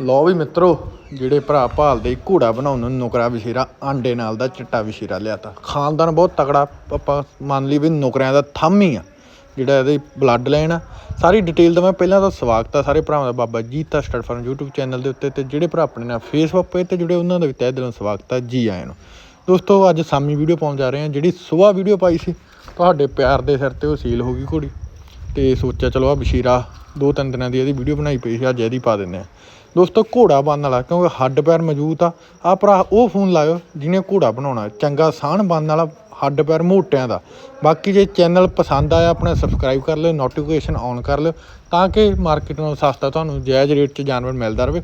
ਲਓ ਵੀ ਮਿੱਤਰੋ, ਜਿਹੜੇ ਭਰਾ ਭਾਲਦੇ ਘੋੜਾ ਬਣਾਉਣ ਨੂੰ, ਨੁਕਰਾ ਵਿਸ਼ੇਰਾ ਆਂਡੇ ਨਾਲ ਦਾ ਚਿੱਟਾ ਵਿਸ਼ੇਰਾ ਲਿਆਤਾ। ਖਾਨਦਾਨ ਬਹੁਤ ਤਕੜਾ, ਆਪਾਂ ਮੰਨ ਲਈ ਵੀ ਨੁਕਰਿਆਂ ਦਾ ਥੰਮ ਹੀ ਆ, ਜਿਹੜਾ ਇਹਦੇ ਬਲੱਡ ਲਾਈਨ ਆ। ਸਾਰੀ ਡਿਟੇਲ ਦਾ ਮੈਂ ਪਹਿਲਾਂ ਤਾਂ ਸਵਾਗਤ ਆ ਸਾਰੇ ਭਰਾਵਾਂ ਦਾ, Baba Jeeta stud farm YouTube channel ਦੇ ਉੱਤੇ, ਤੇ ਜਿਹੜੇ ਭਰਾ ਆਪਣੇ ਨਾਲ ਫੇਸਬੁੱਕ ਪੇਜ ਤੇ ਜੁੜੇ, ਉਹਨਾਂ ਦਾ ਵੀ ਤਹਿ ਦਿਲੋਂ ਸਵਾਗਤ ਆ, ਜੀ ਆਇਆਂ ਨੂੰ। ਦੋਸਤੋ, ਅੱਜ ਸਾਮੀ ਵੀਡੀਓ ਪਾਉਣ ਜਾ ਰਹੇ ਹਾਂ, ਜਿਹੜੀ ਸਵੇਰ ਵੀਡੀਓ ਪਾਈ ਸੀ, ਤੁਹਾਡੇ ਪਿਆਰ ਦੇ ਸਿਰ ਤੇ ਉਹ ਸੀਲ ਹੋ ਗਈ ਘੋੜੀ। ਤੇ ਸੋਚਿਆ ਚਲੋ ਆ ਬਸ਼ੀਰਾ ਦੋ ਤਿੰਨ ਦਿਨਾਂ ਦੀ ਇਹਦੀ ਵੀਡੀਓ ਬਣਾਈ ਪਈ ਸੀ, ਅੱਜ ਇਹਦੀ ਪਾ ਦਿੰਦੇ ਆ ਦੋਸਤੋ, ਘੋੜਾ ਬਣਨ ਵਾਲਾ, ਕਿਉਂਕਿ ਹੱਡ ਪੈਰ ਮਜ਼ਬੂਤ ਆ ਆ ਭਰਾ ਉਹ ਫੋਨ ਲਾਇਓ ਜਿਹਨੇ ਘੋੜਾ ਬਣਾਉਣਾ, ਚੰਗਾ ਸਾਹਣ ਬਣਨ ਵਾਲਾ, ਹੱਡ ਪੈਰ ਮੋਟਿਆਂ ਦਾ। ਬਾਕੀ ਜੇ ਚੈਨਲ ਪਸੰਦ ਆਇਆ, ਆਪਣਾ ਸਬਸਕ੍ਰਾਈਬ ਕਰ ਲਿਓ ਨੋਟੀਫਿਕੇਸ਼ਨ ਔਨ ਕਰ ਲਿਓ, ਤਾਂ ਕਿ ਮਾਰਕੀਟ ਨਾਲੋਂ ਸਸਤਾ ਤੁਹਾਨੂੰ ਜਾਇਜ਼ ਰੇਟ 'ਚ ਜਾਨਵਰ ਮਿਲਦਾ ਰਹੇ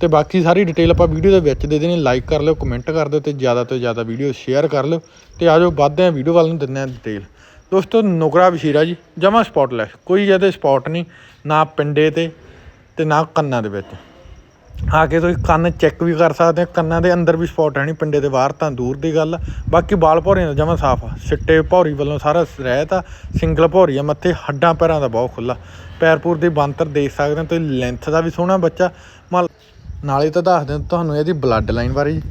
ਤੇ ਬਾਕੀ ਸਾਰੀ ਡਿਟੇਲ ਆਪਾਂ ਵੀਡੀਓ ਦੇ ਵਿੱਚ ਦੇ ਦੇਣੀ ਲਾਈਕ ਕਰ ਲਿਓ ਕਮੈਂਟ ਕਰ ਦਿਓ ਤੇ ਜ਼ਿਆਦਾ ਤੋਂ ਜ਼ਿਆਦਾ ਵੀਡੀਓ ਸ਼ੇਅਰ ਕਰ ਲਿਓ। ਤੇ ਆਜੋ ਵੱਧਦੇ ਆ ਵੀਡੀਓ ਵੱਲ ਨੂੰ, ਦਿੰਦੇ ਆ ਡਿਟੇਲ ਦੋਸਤੋ, ਨੁਕਰਾ ਵਸ਼ੀਰਾ ਜੀ, ਜਮਾ ਸਪੌਟਲੈਸ ਕੋਈ ਇਹਦੇ ਸਪੌਟ ਨਹੀਂ, ਨਾ ਪਿੰਡੇ ਤੇ ਤੇ ਨਾ ਕੰਨਾਂ ਦੇ ਵਿੱਚ ਆ ਕੇ ਤੁਸੀਂ ਕੰਨ ਚੈੱਕ ਵੀ ਕਰ ਸਕਦੇ ਹੋ, ਕੰਨਾਂ ਦੇ ਅੰਦਰ ਵੀ ਸਪੌਟ ਹੈ ਨਹੀਂ, ਪਿੰਡੇ ਦੇ ਬਾਹਰ ਤਾਂ ਦੂਰ ਦੀ ਗੱਲ ਆ। ਬਾਕੀ ਬਾਲ ਭੌਰੀਆਂ ਦਾ ਜਮਾ ਸਾਫ਼ ਆ, ਸਿੱਟੇ ਭੌਰੀ ਵੱਲੋਂ ਸਾਰਾ ਰਹਿਤ ਆ ਸਿੰਗਲ ਭੌਰੀ ਆ, ਮੱਥੇ, ਹੱਡਾਂ, ਪੈਰਾਂ ਦਾ ਬਹੁਤ ਖੁੱਲਾ ਪੈਰਪੂਰ ਦੀ ਬੰਤਰ ਦੇਖ ਸਕਦੇ ਹੋ, ਤੁਸੀਂ ਲੈਂਥ ਦਾ ਵੀ ਸੋਹਣਾ ਬੱਚਾ ਮਲ ਨਾਲੇ ਤਾਂ ਦੱਸ ਦਿਆਂ ਤੁਹਾਨੂੰ ਇਹਦੀ ਬਲੱਡ ਲਾਈਨ ਬਾਰੇ ਜੀ।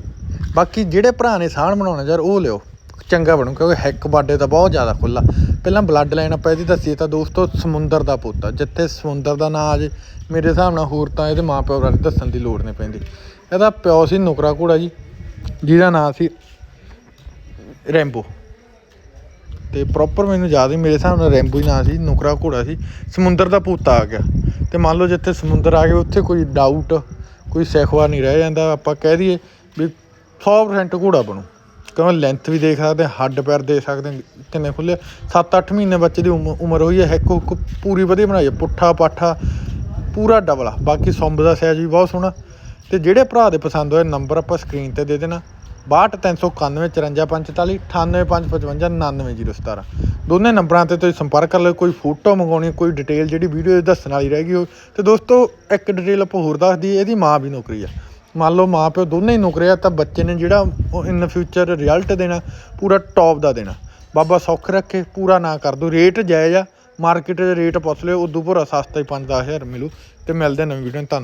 ਬਾਕੀ ਜਿਹੜੇ ਭਰਾ ਨੇ ਸਾਹਣ ਬਣਾਉਣਾ, ਯਾਰ ਉਹ ਲਿਓ ਚੰਗਾ ਬਣੂ, ਕਿਉਂਕਿ ਹੈਕ ਬਾਡੇ ਤਾਂ ਬਹੁਤ ਜ਼ਿਆਦਾ ਖੁੱਲਾ ਪਹਿਲਾਂ ਬਲੱਡ ਲਾਈਨ ਆਪਾਂ ਇਹਦੀ ਦੱਸੀਏ ਤਾਂ ਦੋਸਤੋ ਸਮੁੰਦਰ ਦਾ ਪੁੱਤ ਜਿੱਥੇ ਸਮੁੰਦਰ ਦਾ ਨਾਂ ਆ ਜੇ ਮੇਰੇ ਹਿਸਾਬ ਨਾਲ ਹੋਰ ਤਾਂ ਇਹਦੇ ਮਾਪਿਓ ਬਾਰੇ ਦੱਸਣ ਦੀ ਲੋੜ ਨਹੀਂ ਪੈਂਦੀ। ਇਹਦਾ ਪਿਓ ਸੀ ਨੁਕਰਾ ਘੋੜਾ ਜੀ, ਜਿਹਦਾ ਨਾਂ ਸੀ ਰੈਂਬੋ। ਤੇ ਪ੍ਰੋਪਰ ਮੈਨੂੰ ਯਾਦ ਨਹੀਂ ਮੇਰੇ ਹਿਸਾਬ ਨਾਲ ਰੈਂਬੋ ਹੀ ਨਾਂ ਸੀ, ਨੁਕਰਾ ਘੋੜਾ ਸੀ। ਸਮੁੰਦਰ ਦਾ ਪੁੱਤ ਆ ਗਿਆ। ਤੇ ਮੰਨ ਲਓ ਜਿੱਥੇ ਸਮੁੰਦਰ ਆ ਗਿਆ, ਉੱਥੇ ਕੋਈ ਡਾਊਟ ਕੋਈ ਸਿਖਵਾ ਨਹੀਂ ਰਹਿ ਜਾਂਦਾ। ਆਪਾਂ ਕਹਿ ਦਈਏ ਵੀ 100% ਘੋੜਾ ਬਣੂ। ਕਿਉਂਕਿ ਲੈਂਥ ਵੀ ਦੇਖ ਸਕਦੇ, ਹੱਡ ਪੈਰ ਦੇਖ ਸਕਦੇ ਹਾਂ ਕਿੰਨੇ ਖੁੱਲੇ 7-8 ਮਹੀਨੇ ਬੱਚੇ ਦੀ ਉਮ- ਉਮਰ ਹੋਈ ਹੈ, ਇੱਕ ਹੁੱਕ ਪੂਰੀ ਵਧੀਆ ਬਣਾਈ ਹੈ, ਪੁੱਠਾ ਪਾਠਾ, ਪੂਰਾ ਡਬਲ ਆ। ਬਾਕੀ ਸੌਂਬ ਦਾ ਸਾਈਜ਼ ਵੀ ਬਹੁਤ ਸੋਹਣਾ। ਤੇ ਜਿਹੜੇ ਭਰਾ ਦੇ ਪਸੰਦ ਹੋਏ ਨੰਬਰ ਆਪਾਂ ਸਕਰੀਨ ਤੇ ਦੇ ਦੇਣਾ। 62391 5445 98555 99017 ਦੋਨੇ ਨੰਬਰਾਂ ਤੇ ਤੁਸੀਂ ਸੰਪਰਕ ਕਰ ਲਿਓ, ਕੋਈ ਫੋਟੋ ਮੰਗਾਉਣੀ, ਕੋਈ ਡਿਟੇਲ ਜਿਹੜੀ ਵੀਡੀਓ ਦੱਸਣ ਵਾਲੀ ਰਹਿ ਗਈ ਹੋ ਤੇ ਦੋਸਤੋ, ਇੱਕ ਡਿਟੇਲ ਆਪਾਂ ਹੋਰ ਦੱਸ ਦਈਏ, ਇਹਦੀ ਮਾਂ ਵੀ ਨੌਕਰੀ ਆ। ਮੰਨ ਲਓ ਮਾਂ ਪਿਓ ਦੋਨੇ ਹੀ ਨੌਕਰੀ ਆ, ਤਾਂ ਬੱਚੇ ਨੇ ਜਿਹੜਾ ਇਨ ਫਿਊਚਰ ਰਿਜ਼ਲਟ ਦੇਣਾ, ਪੂਰਾ ਟੌਪ ਦਾ ਦੇਣਾ। ਬਾਬਾ ਸੌਖ ਰੱਖੇ, ਪੂਰਾ ਨਾ ਕਰ ਦੋ ਰੇਟ ਜਾਇਜ਼ ਆ ਮਾਰਕੀਟ ਦੇ ਰੇਟ ਪੁੱਛ ਲਿਓ, ਉਦੋਂ ਭਰਾ ਸਸਤਾ ਹੀ 5-10000 ਮਿਲੂ, ਤੇ ਮਿਲਦੇ ਆ ਨਵੀਂ ਵੀਡੀਓ ਧੰਨਵਾਦ।